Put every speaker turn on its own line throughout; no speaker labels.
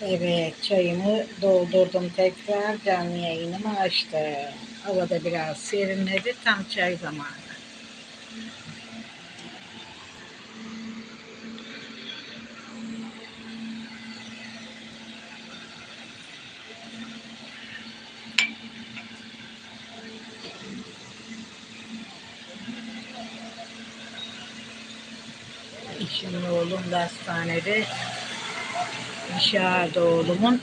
Evet, çayımı doldurdum tekrar. Canlı yayınımı açtım. Havada biraz serinledi. Tam çay zamanı. Eşimle oğlum da hastanede. Nişadı oğlumun.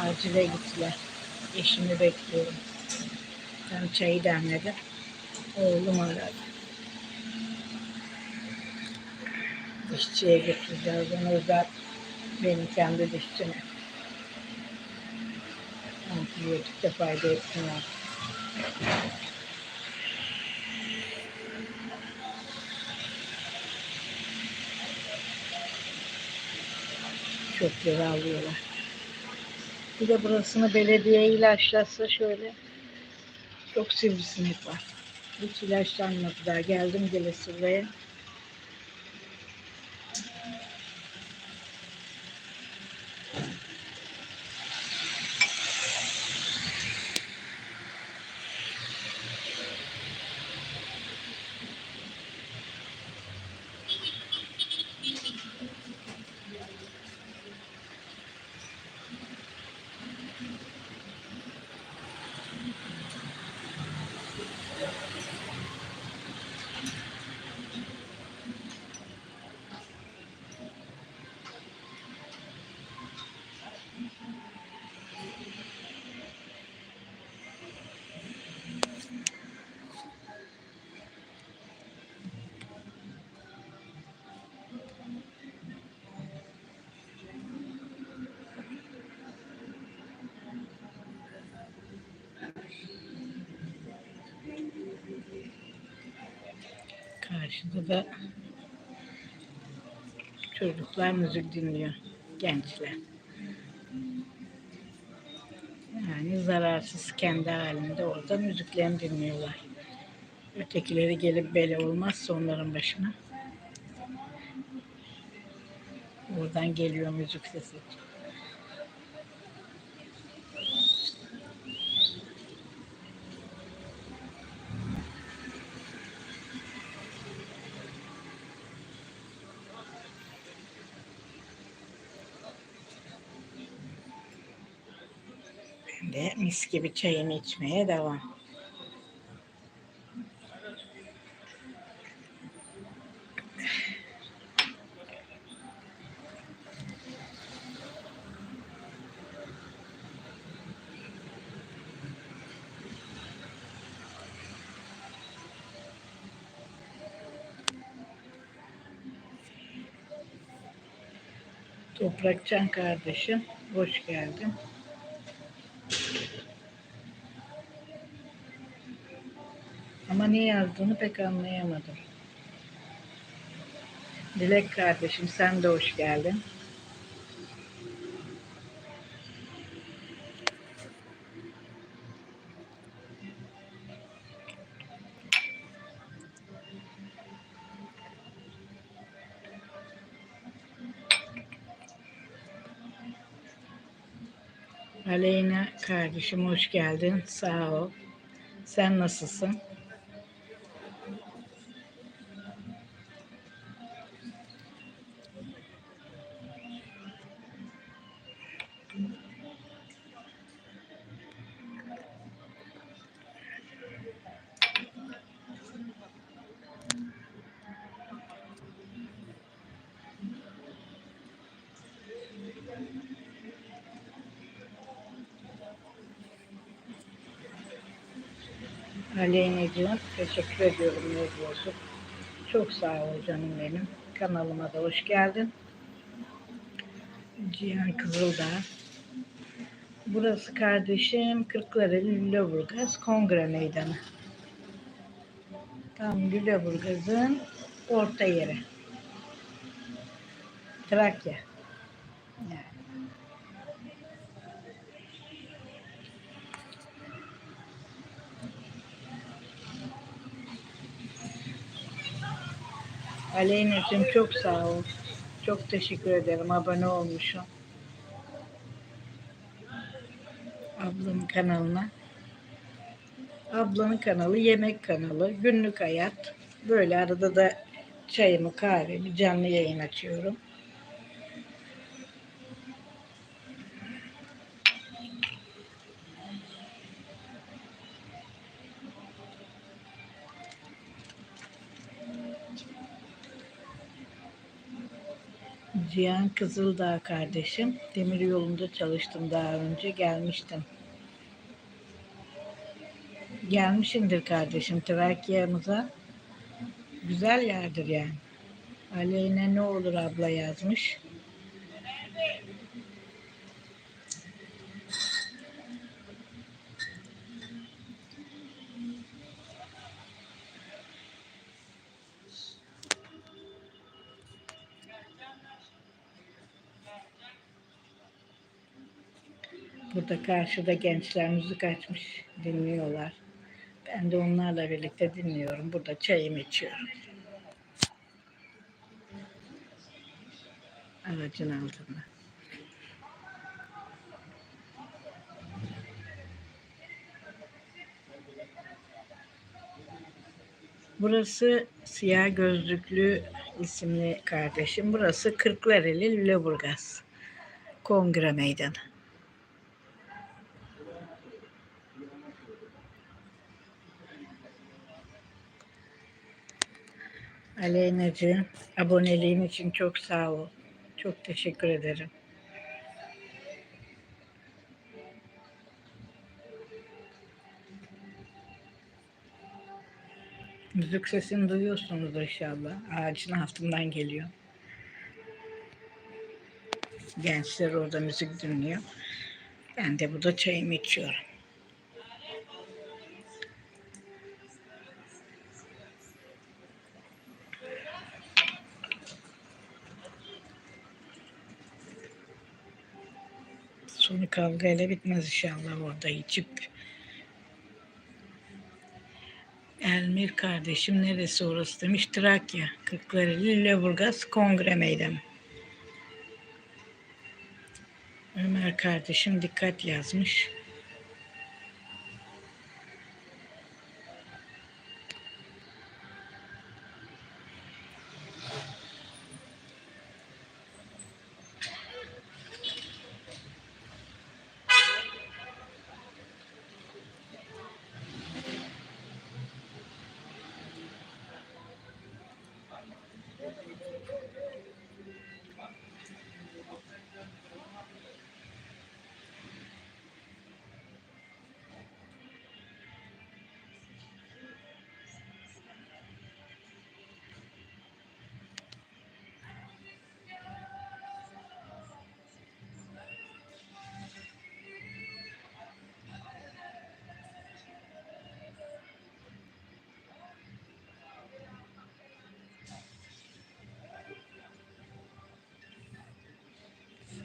Acile gittiler. Eşimi bekliyorum. Ben çayı demledim. Oğlum aradı. Dişçiye götüreceğiz onu da benim kendi dişçime. Antibiyotik de fayda etmiyor. Çok lira alıyorlar. Bir de burasını belediye ilaçlasa şöyle çok sivrisinek var. Hiç ilaçlanmadı daha. Geldim gelesi buraya. Karşıda da çocuklar müzik dinliyor. Gençler. Yani zararsız kendi halinde orada müziklerini dinliyorlar. Ötekileri gelip bele olmazsa onların başına. Oradan geliyor müzik sesi. De mis gibi çayımı içmeye devam. Toprakcan kardeşim, hoş geldin. Ama ne yazdığını pek anlayamadım. Dilek kardeşim sen de hoş geldin. Aleyna kardeşim hoş geldin. Sağ ol. Sen nasılsın? Aleyna'cığım teşekkür ediyorum Nezbosu. Çok sağ ol canım benim. Kanalıma da hoş geldin. Cihan Kızıldağ. Burası kardeşim Kırklareli Lüleburgaz Kongre Meydanı. Tam Lüleburgaz'ın orta yeri. Trakya. Yani. Aleyna'cığım çok sağ ol. Çok teşekkür ederim. Abone olmuşum. Ablamın kanalına. Ablanın kanalı yemek kanalı. Günlük hayat. Böyle arada da çayımı kahvemi canlı yayın açıyorum. Cihan Kızıldağ kardeşim. Demir yolunda çalıştım daha önce. Gelmiştim. Gelmişindir kardeşim Trakya'mıza. Güzel yerdir yani. Aleyne ne olur abla yazmış. Burada karşıda gençler müzik açmış, dinliyorlar. Ben de onlarla birlikte dinliyorum. Burada çayımı içiyorum. Aracın altında. Burası siyah gözlüklü isimli kardeşim. Burası Kırklareli Lüleburgaz Kongre Meydanı. Aleyna'cığım aboneliğin için çok sağ ol. Çok teşekkür ederim. Müzik sesini duyuyorsunuz inşallah. Ağacın altından geliyor. Gençler orada müzik dinliyor. Ben de burada çayımı içiyorum. Sonu kavgayla bitmez inşallah orada içip. Elmir kardeşim neresi orası demiş. Trakya, Kırklareli, Lüleburgaz Kongre Meydanı. Ömer kardeşim dikkat yazmış.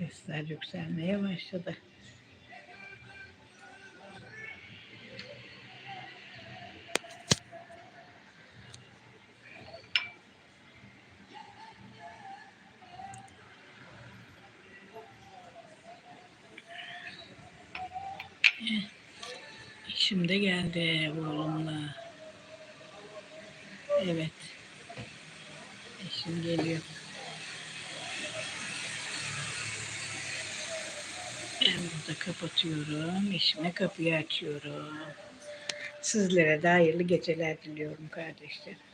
Sesler yükselmeye başladı. Şimdi geldi oğlumla. Evet. Eşim geliyor. Burada kapatıyorum. Eşime kapıyı açıyorum. Sizlere de hayırlı geceler diliyorum kardeşlerim.